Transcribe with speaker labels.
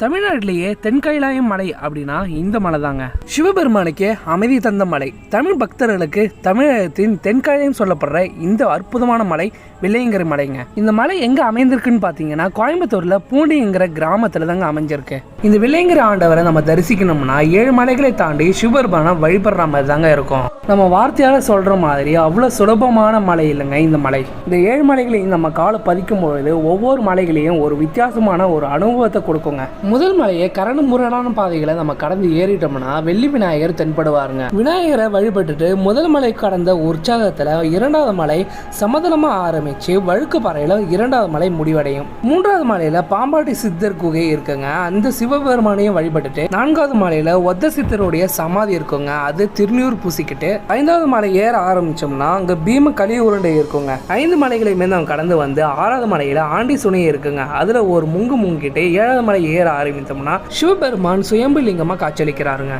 Speaker 1: தமிழ்நாட்டிலேயே தென்கைலாயம் மலை அப்படின்னா இந்த மலை தாங்க சிவபெருமானுக்கு அமைதி தந்த மலை. தமிழ் பக்தர்களுக்கு தமிழகத்தின் தென்கைலாயம் சொல்லப்படுற இந்த அற்புதமான மலை வெள்ளையங்கிரி மலைங்க. இந்த மலை எங்க அமைந்திருக்குன்னு பார்த்தீங்கன்னா கோயம்புத்தூர்ல பூண்டிங்கிற கிராமத்துல தாங்க அமைஞ்சிருக்கு. இந்த விலைங்கிற ஆண்டவரை நம்ம தரிசிக்கணும்னா ஏழு மலைகளை தாண்டி சிவபெருமானை வழிபடுற மாதிரி தாங்க இருக்கும். நம்ம வார்த்தையால சொல்ற மாதிரி அவ்வளோ சுலபமான மலை இல்லைங்க இந்த மலை. இந்த ஏழு மலைகளையும் நம்ம காலை பதிக்கும் பொழுது ஒவ்வொரு மலைகளையும் ஒரு வித்தியாசமான ஒரு அனுபவத்தை கொடுக்குங்க. முதல் மலையை கரடு முரடான பாதைகளை நம்ம கடந்து ஏறிட்டோம்னா வெள்ளி விநாயகர் தென்படுவாருங்க. விநாயகரை வழிபட்டுட்டு முதல் மலை கடந்த உற்சாகத்துல இரண்டாவது மலை சமதளமா ஆரம்பிச்சு வழுக்கு பாறையில இரண்டாவது மலை முடிவடையும். மூன்றாவது மலையில பாம்பாட்டி சித்தர் குகை இருக்குங்க. அந்த சிவ சிவபெருமானையும் வழிபட்டுட்டு நான்காவது மாலையில ஒத்த சித்தருடைய சமாதி இருக்குங்க. அது திருநீர் பூசிக்கிட்டு ஐந்தாவது மலை ஏற ஆரம்பிச்சோம்னா அங்க பீம களி உருண்டை இருக்குங்க. ஐந்து மலைகளையுமே நம்ம கடந்து வந்து ஆறாவது மலையில ஆண்டி சுனை இருக்குங்க. அதுல ஒரு முங்கு முங்கிட்டு ஏழாவது மலை ஏற ஆரம்பித்தோம்னா சிவபெருமான் சுயம்பு லிங்கமா காட்சியளிக்கிறாருங்க.